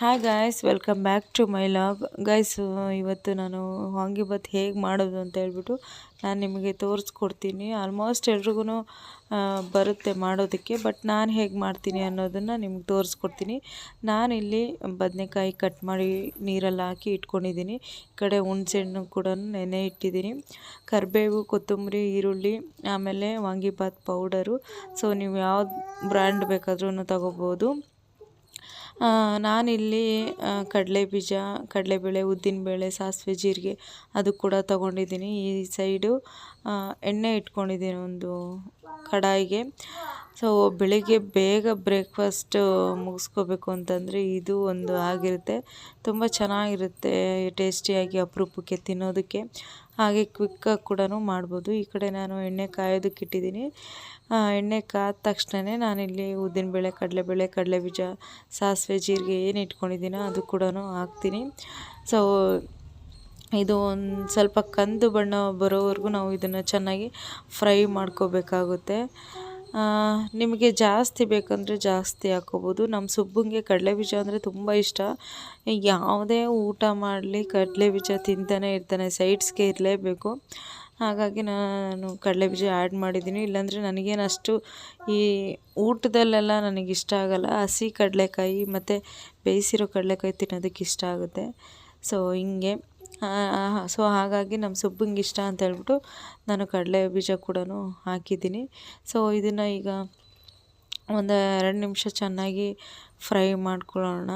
Hi guys welcome back to my vlog guys ಇವತ್ತು ನಾನು ವಾಂಗಿಬಾತ್ ಹೇಗೆ ಮಾಡೋದು ಅಂತ ಹೇಳ್ಬಿಟ್ಟು ನಾನು ನಿಮಗೆ ತೋರಿಸ್ಕೊಡ್ತೀನಿ. ಆಲ್ಮೋಸ್ಟ್ ಎಲ್ರಿಗೂ ಬರುತ್ತೆ ಮಾಡೋದಕ್ಕೆ ಬಟ್ ನಾನು ಹೇಗೆ ಮಾಡ್ತೀನಿ ಅನ್ನೋದನ್ನು ನಿಮ್ಗೆ ತೋರಿಸ್ಕೊಡ್ತೀನಿ. ನಾನಿಲ್ಲಿ ಬದನೆಕಾಯಿ ಕಟ್ ಮಾಡಿ ನೀರಲ್ಲಿ ಹಾಕಿ ಇಟ್ಕೊಂಡಿದ್ದೀನಿ. ಈ ಕಡೆ ಹುಣ್ಸೆಣ್ಣು ಕೂಡ ನೆನೆ ಇಟ್ಟಿದ್ದೀನಿ. ಕರಿಬೇವು, ಕೊತ್ತಂಬರಿ, ಈರುಳ್ಳಿ, ಆಮೇಲೆ ವಾಂಗಿಬಾತ್ ಪೌಡರು ಸೊ ನೀವು ಯಾವ್ದು ಬ್ರ್ಯಾಂಡ್ ಬೇಕಾದ್ರೂ ತಗೋಬೋದು. ನಾನಿಲ್ಲಿ ಕಡಲೆ ಬೀಜ ಕಡಲೆಬೇಳೆ ಉದ್ದಿನಬೇಳೆ ಸಾಸಿವೆ, ಜೀರಿಗೆ ಅದು ಕೂಡ ತೊಗೊಂಡಿದ್ದೀನಿ. ಈ ಸೈಡು ಎಣ್ಣೆ ಇಟ್ಕೊಂಡಿದ್ದೀನಿ ಒಂದು ಕಡಾಯಿಗೆ. ಸೊ ಬೆಳಿಗ್ಗೆ ಬೇಗ ಬ್ರೇಕ್ಫಾಸ್ಟ್ ಮುಗಿಸ್ಕೋಬೇಕು ಅಂತಂದರೆ ಇದು ಒಂದು ಆಗಿರುತ್ತೆ. ತುಂಬ ಚೆನ್ನಾಗಿರುತ್ತೆ, ಟೇಸ್ಟಿಯಾಗಿ, ಅಪರೂಪಕ್ಕೆ ತಿನ್ನೋದಕ್ಕೆ. ಹಾಗೆ ಕ್ವಿಕ್ಕಾಗಿ ಕೂಡ ಮಾಡ್ಬೋದು. ಈ ಕಡೆ ನಾನು ಎಣ್ಣೆ ಕಾಯೋದಕ್ಕೆ ಇಟ್ಟಿದ್ದೀನಿ. ಎಣ್ಣೆ ಕಾದ ತಕ್ಷಣವೇ ನಾನಿಲ್ಲಿ ಉದ್ದಿನಬೇಳೆ ಕಡಲೆಬೇಳೆ ಕಡಲೆ ಬೀಜ, ಸಾಸಿವೆ, ಜೀರಿಗೆ ಏನು ಇಟ್ಕೊಂಡಿದ್ದೀನೋ ಅದು ಕೂಡ ಹಾಕ್ತೀನಿ. ಸೊ ಇದು ಒಂದು ಸ್ವಲ್ಪ ಕಂದು ಬಣ್ಣ ಬರೋವರೆಗೂ ನಾವು ಇದನ್ನು ಚೆನ್ನಾಗಿ ಫ್ರೈ ಮಾಡ್ಕೋಬೇಕಾಗುತ್ತೆ. ನಿಮಗೆ ಜಾಸ್ತಿ ಬೇಕಂದರೆ ಜಾಸ್ತಿ ಹಾಕೋಬೋದು. ನಮ್ಮ ಸುಬ್ಬಂಗೆ ಕಡಲೆಬೀಜ ಅಂದರೆ ತುಂಬ ಇಷ್ಟ. ಯಾವುದೇ ಊಟ ಮಾಡಲಿ ಕಡಲೆಬೀಜ ತಿಂತಾನೆ ಇರ್ತಾನೆ, ಸೈಡ್ಸ್ಗೆ ಇರಲೇಬೇಕು. ಹಾಗಾಗಿ ನಾನು ಕಡಲೆಬೀಜ ಆ್ಯಡ್ ಮಾಡಿದ್ದೀನಿ. ಇಲ್ಲಾಂದರೆ ನನಗೇನು ಅಷ್ಟು ಈ ಊಟದಲ್ಲೆಲ್ಲ ನನಗೆ ಇಷ್ಟ ಆಗೋಲ್ಲ. ಹಸಿ ಕಡಲೆಕಾಯಿ ಮತ್ತು ಬೇಯಿಸಿರೋ ಕಡಲೆಕಾಯಿ ತಿನ್ನೋದಕ್ಕೆ ಇಷ್ಟ ಆಗುತ್ತೆ. ಸೊ ಹಿಂಗೆ. ಸೊ ಹಾಗಾಗಿ ನಮ್ಮ ಸುಬ್ಬಂಗೆ ಇಷ್ಟ ಅಂತ ಹೇಳ್ಬಿಟ್ಟು ನಾನು ಕಡಲೆ ಬೀಜ ಕೂಡ ಹಾಕಿದ್ದೀನಿ. ಸೊ ಇದನ್ನು ಈಗ ಒಂದು ಎರಡು ನಿಮಿಷ ಚೆನ್ನಾಗಿ ಫ್ರೈ ಮಾಡ್ಕೊಳ್ಳೋಣ.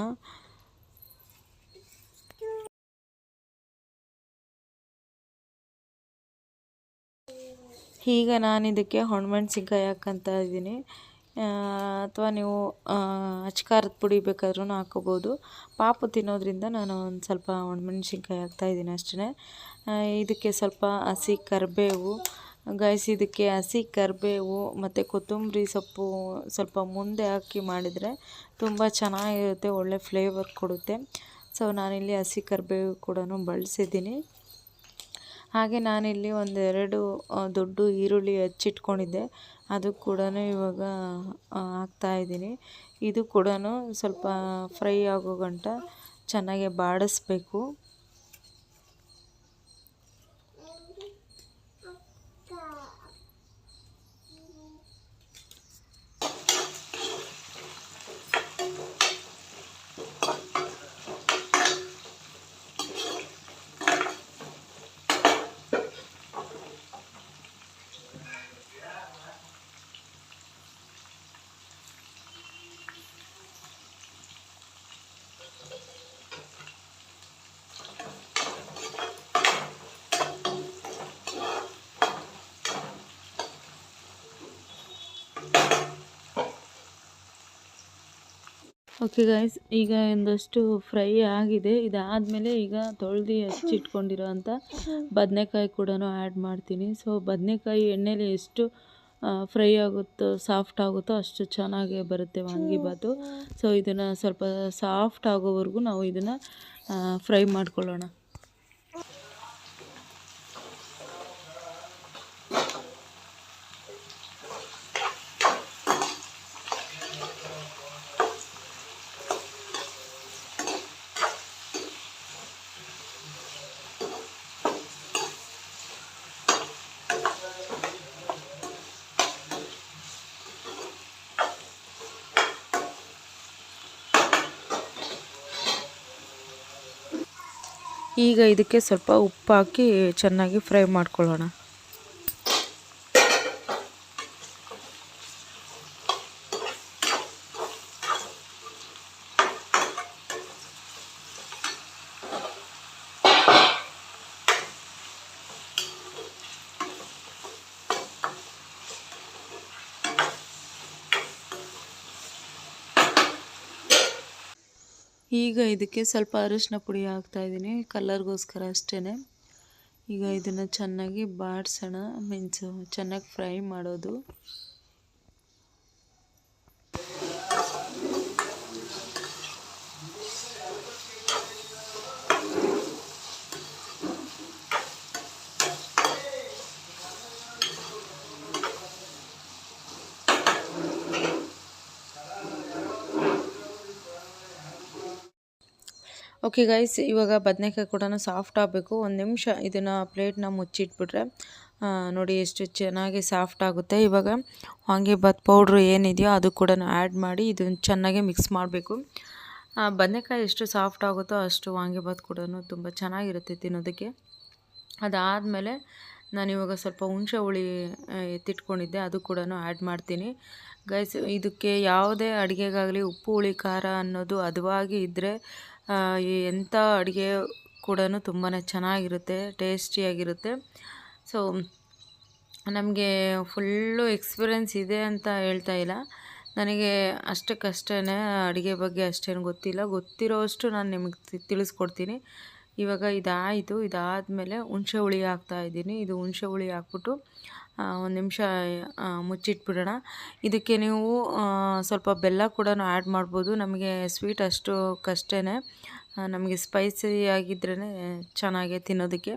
ಈಗ ನಾನು ಇದಕ್ಕೆ ಹೊಣ್ಮೆಣ್ಸಿನ್ಕಾಯಿ ಹಾಕಂತ ಇದ್ದೀನಿ. ಅಥವಾ ನೀವು ಅಚ್ಕಾರದ ಪುಡಿ ಬೇಕಾದ್ರೂ ಹಾಕೋಬೋದು. ಪಾಪು ತಿನ್ನೋದ್ರಿಂದ ನಾನು ಒಂದು ಸ್ವಲ್ಪ ಒಣಮೆಣ್ಸಿನ್ಕಾಯಿ ಹಾಕ್ತಾಯಿದ್ದೀನಿ ಅಷ್ಟೇ ಇದಕ್ಕೆ ಸ್ವಲ್ಪ ಹಸಿ ಕರಿಬೇವು, ಗೈಸ್ ಇದಕ್ಕೆ ಹಸಿ ಕರಿಬೇವು ಮತ್ತು ಕೊತ್ತಂಬರಿ ಸೊಪ್ಪು ಸ್ವಲ್ಪ ಮುಂದೆ ಹಾಕಿ ಮಾಡಿದರೆ ತುಂಬ ಚೆನ್ನಾಗಿರುತ್ತೆ, ಒಳ್ಳೆ ಫ್ಲೇವರ್ ಕೊಡುತ್ತೆ. ಸೊ, ನಾನಿಲ್ಲಿ ಹಸಿ ಕರಿಬೇವು ಕೂಡ ಬಳಸಿದ್ದೀನಿ. ಹಾಗೆ ನಾನಿಲ್ಲಿ ಒಂದೆರಡು ದೊಡ್ಡ ಈರುಳ್ಳಿ ಹಚ್ಚಿಟ್ಕೊಂಡಿದ್ದೆ. ಅದು ಕೂಡ ಇವಾಗ ಹಾಕ್ತಾಯಿದ್ದೀನಿ ಇದು ಕೂಡ ಸ್ವಲ್ಪ ಫ್ರೈ ಆಗೋ ಗಂಟ ಚೆನ್ನಾಗೆ ಬಾಡಿಸ್ಬೇಕು. ಓಕೆ ಗಾಯ್ಸ್ ಈಗ ಒಂದಷ್ಟು ಫ್ರೈ ಆಗಿದೆ. ಇದಾದಮೇಲೆ ಈಗ ತೊಳೆದು ಹಚ್ಚಿಟ್ಕೊಂಡಿರೋ ಅಂಥ ಬದನೆಕಾಯಿ ಕೂಡ ಆ್ಯಡ್ ಮಾಡ್ತೀನಿ. ಸೊ ಬದನೆಕಾಯಿ ಎಣ್ಣೆಲಿ ಎಷ್ಟು ಫ್ರೈ ಆಗುತ್ತೋ ಸಾಫ್ಟ್ ಆಗುತ್ತೋ ಅಷ್ಟು ಚೆನ್ನಾಗಿ ಬರುತ್ತೆ ವಾಂಗಿಬಾತು ಸೊ ಇದನ್ನು ಸ್ವಲ್ಪ ಸಾಫ್ಟ್ ಆಗೋವರೆಗೂ ನಾವು ಇದನ್ನು ಫ್ರೈ ಮಾಡ್ಕೊಳ್ಳೋಣ. ಈಗ ಇದಕ್ಕೆ ಸ್ವಲ್ಪ ಉಪ್ಪು ಹಾಕಿ ಚೆನ್ನಾಗಿ ಫ್ರೈ ಮಾಡ್ಕೊಳ್ಳೋಣ. ಈಗ ಇದಕ್ಕೆ ಸ್ವಲ್ಪ ಅರಿಶಿನ ಪುಡಿ ಹಾಕ್ತಾಯಿದ್ದೀನಿ ಕಲರ್ಗೋಸ್ಕರ ಅಷ್ಟೇ ಈಗ ಇದನ್ನು ಚೆನ್ನಾಗಿ ಬಾಡಿಸೋಣ, ಮೀನ್ಸ್ ಚೆನ್ನಾಗಿ ಫ್ರೈ ಮಾಡೋದು. ಓಕೆ ಗೈಸ್ ಇವಾಗ ಬದನೆಕಾಯಿ ಕೂಡ ಸಾಫ್ಟ್ ಆಗಬೇಕು. ಒಂದು ನಿಮಿಷ ಇದನ್ನು ಪ್ಲೇಟ್ನ ಮುಚ್ಚಿಟ್ಬಿಟ್ರೆ ನೋಡಿ ಎಷ್ಟು ಚೆನ್ನಾಗಿ ಸಾಫ್ಟ್ ಆಗುತ್ತೆ. ಇವಾಗ ವಾಂಗಿಭಾತ್ ಪೌಡ್ರು ಏನಿದೆಯೋ ಅದು ಕೂಡ ಆ್ಯಡ್ ಮಾಡಿ ಇದನ್ನು ಚೆನ್ನಾಗಿ ಮಿಕ್ಸ್ ಮಾಡಬೇಕು. ಬದನೆಕಾಯಿ ಎಷ್ಟು ಸಾಫ್ಟ್ ಆಗುತ್ತೋ ಅಷ್ಟು ವಾಂಗಿಭಾತ್ ಕೂಡ ತುಂಬ ಚೆನ್ನಾಗಿರುತ್ತೆ ತಿನ್ನೋದಕ್ಕೆ. ಅದಾದಮೇಲೆ ನಾನಿವಾಗ ಸ್ವಲ್ಪ ಹುಣಸೆ ಹುಳಿ ಎತ್ತಿಟ್ಕೊಂಡಿದ್ದೆ, ಅದು ಕೂಡ ಆ್ಯಡ್ ಮಾಡ್ತೀನಿ. ಗೈಸ್ ಇದಕ್ಕೆ ಯಾವುದೇ ಅಡುಗೆಗಾಗಲಿ ಉಪ್ಪು, ಹುಳಿ, ಖಾರ ಅನ್ನೋದು ಅದುವಾಗಿ ಇದ್ದರೆ ಎಂಥ ಅಡುಗೆ ಕೂಡ ತುಂಬಾ ಚೆನ್ನಾಗಿರುತ್ತೆ, ಟೇಸ್ಟಿಯಾಗಿರುತ್ತೆ. ಸೊ ನಮಗೆ ಫುಲ್ಲು ಎಕ್ಸ್ಪೀರಿಯೆನ್ಸ್ ಇದೆ ಅಂತ ಹೇಳ್ತಾ ಇಲ್ಲ. ನನಗೆ ಅಷ್ಟಕ್ಕಷ್ಟೇ ಅಡುಗೆ ಬಗ್ಗೆ ಅಷ್ಟೇನು ಗೊತ್ತಿಲ್ಲ. ಗೊತ್ತಿರೋಷ್ಟು ನಾನು ನಿಮಗೆ ತಿಳಿಸ್ಕೊಡ್ತೀನಿ. ಇವಾಗ ಇದಾಯಿತು. ಇದಾದಮೇಲೆ ಹುಣಸೆ ಹುಳಿ ಹಾಕ್ತಾ ಇದ್ದೀನಿ. ಇದು ಹುಣಸೆ ಹುಳಿ ಹಾಕ್ಬಿಟ್ಟು ಒಂದು ನಿಮಿಷ ಮುಚ್ಚಿಟ್ಬಿಡೋಣ. ಇದಕ್ಕೆ ನೀವು ಸ್ವಲ್ಪ ಬೆಲ್ಲ ಕೂಡ ಆ್ಯಡ್ ಮಾಡ್ಬೋದು. ನಮಗೆ ಸ್ವೀಟ್ ಅಷ್ಟು ಕಷ್ಟೇ ನಮಗೆ ಸ್ಪೈಸಿ ಆಗಿದ್ರೇ ಚೆನ್ನಾಗೆ ತಿನ್ನೋದಕ್ಕೆ.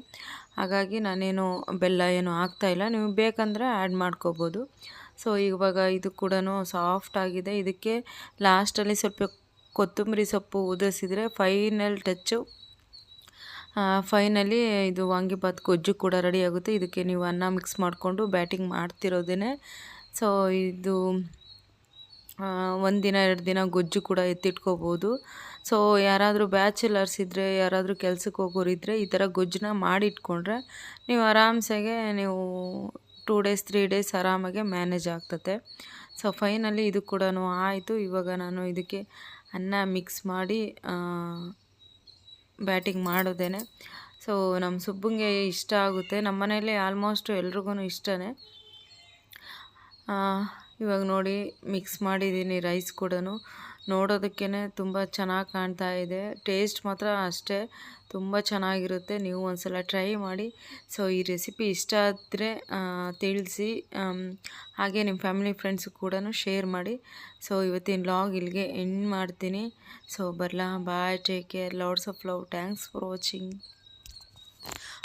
ಹಾಗಾಗಿ ನಾನೇನು ಬೆಲ್ಲ ಏನು ಹಾಕ್ತಾಯಿಲ್ಲ ನೀವು ಬೇಕಂದರೆ ಆ್ಯಡ್ ಮಾಡ್ಕೋಬೋದು. ಸೊ, ಇವಾಗ ಇದು ಕೂಡ ಸಾಫ್ಟ್ ಆಗಿದೆ. ಇದಕ್ಕೆ ಲಾಸ್ಟಲ್ಲಿ ಸ್ವಲ್ಪ ಕೊತ್ತಂಬರಿ ಸೊಪ್ಪು ಉದಿಸಿದರೆ ಫೈನಲ್ ಟಚ್ಚು. ಫೈನಲಿ ಇದು ವಾಂಗಿಭಾತ್ ಗೊಜ್ಜು ಕೂಡ ರೆಡಿ ಆಗುತ್ತೆ. ಇದಕ್ಕೆ ನೀವು ಅನ್ನ ಮಿಕ್ಸ್ ಮಾಡಿಕೊಂಡು ಬ್ಯಾಟಿಂಗ್ ಮಾಡ್ತಿರೋದೇ ಸೊ ಇದು ಒಂದಿನ ದಿನ, ಎರಡು ದಿನ ಗೊಜ್ಜು ಕೂಡ ಎತ್ತಿಟ್ಕೋಬೋದು. ಸೊ ಯಾರಾದರೂ ಬ್ಯಾಚುಲರ್ಸ್ ಇದ್ದರೆ ಯಾರಾದರೂ ಕೆಲಸಕ್ಕೆ ಹೋಗೋರು ಇದ್ದರೆ ಈ ಥರ ಗೊಜ್ಜನ್ನ ಮಾಡಿಟ್ಕೊಂಡ್ರೆ ನೀವು ಆರಾಮ್ಸೆಗೆ ನೀವು ಟೂ ಡೇಸ್ ತ್ರೀ ಡೇಸ್ ಆರಾಮಾಗೆ ಮ್ಯಾನೇಜ್ ಆಗ್ತದೆ ಸೊ ಫೈನಲಿ ಇದು ಕೂಡ ಆಯಿತು. ಇವಾಗ ನಾನು ಇದಕ್ಕೆ ಅನ್ನ ಮಿಕ್ಸ್ ಮಾಡಿ ಬ್ಯಾಟಿಂಗ್ ಮಾಡೋದೇನೆ. ಸೊ ನಮ್ಮ ಸುಬ್ಬಂಗೆ ಇಷ್ಟ ಆಗುತ್ತೆ. ನಮ್ಮ ಮನೇಲಿ ಆಲ್ಮೋಸ್ಟ್ ಎಲ್ರಿಗೂ ಇಷ್ಟನೇ. ಇವಾಗ ನೋಡಿ ಮಿಕ್ಸ್ ಮಾಡಿದ್ದೀನಿ ರೈಸ್ ಕೂಡ ನೋಡೋದಕ್ಕೇ ತುಂಬ ಚೆನ್ನಾಗಿ ಕಾಣ್ತಾ ಇದೆ. ಟೇಸ್ಟ್ ಮಾತ್ರ ಅಷ್ಟೇ, ತುಂಬ ಚೆನ್ನಾಗಿರುತ್ತೆ. ನೀವು ಒಂದ್ಸಲ ಟ್ರೈ ಮಾಡಿ. ಸೊ, ಈ ರೆಸಿಪಿ ಇಷ್ಟ ಆದರೆ ತಿಳಿಸಿ ಹಾಗೆ ನಿಮ್ಮ ಫ್ಯಾಮಿಲಿ ಫ್ರೆಂಡ್ಸ್ ಕೂಡ ಶೇರ್ ಮಾಡಿ. ಸೊ, ಇವತ್ತಿನ ಲಾಗ್ ಇಲ್ಲಿಗೆ ಎಂಡ್ ಮಾಡ್ತೀನಿ. ಸೊ, ಬರಲಾ, bye, take care lots of love, thanks for watching.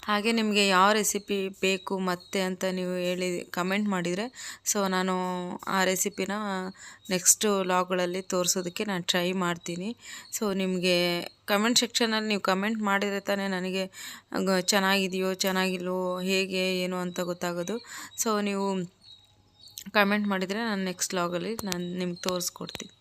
ಹಾಗೆ ನಿಮಗೆ ಯಾವ ರೆಸಿಪಿ ಬೇಕು, ಮತ್ತೆ ಅಂತ ನೀವು ಹೇಳಿ ಕಮೆಂಟ್ ಮಾಡಿದರೆ ಸೊ ನಾನು ಆ ರೆಸಿಪಿನ ನೆಕ್ಸ್ಟು ಲಾಗ್ಗಳಲ್ಲಿ ತೋರಿಸೋದಕ್ಕೆ ನಾನು ಟ್ರೈ ಮಾಡ್ತೀನಿ. ಸೊ ನಿಮಗೆ ಕಮೆಂಟ್ ಸೆಕ್ಷನಲ್ಲಿ ನೀವು ಕಮೆಂಟ್ ಮಾಡಿದರೆ ತಾನೇ ನನಗೆ ಚೆನ್ನಾಗಿದೆಯೋ, ಚೆನ್ನಾಗಿಲ್ವೋ, ಹೇಗೆ, ಏನು ಅಂತ ಗೊತ್ತಾಗೋದು. ಸೊ ನೀವು ಕಮೆಂಟ್ ಮಾಡಿದರೆ ನಾನು ನೆಕ್ಸ್ಟ್ ಲಾಗಲ್ಲಿ ನಾನು ನಿಮ್ಗೆ ತೋರಿಸ್ಕೊಡ್ತೀನಿ.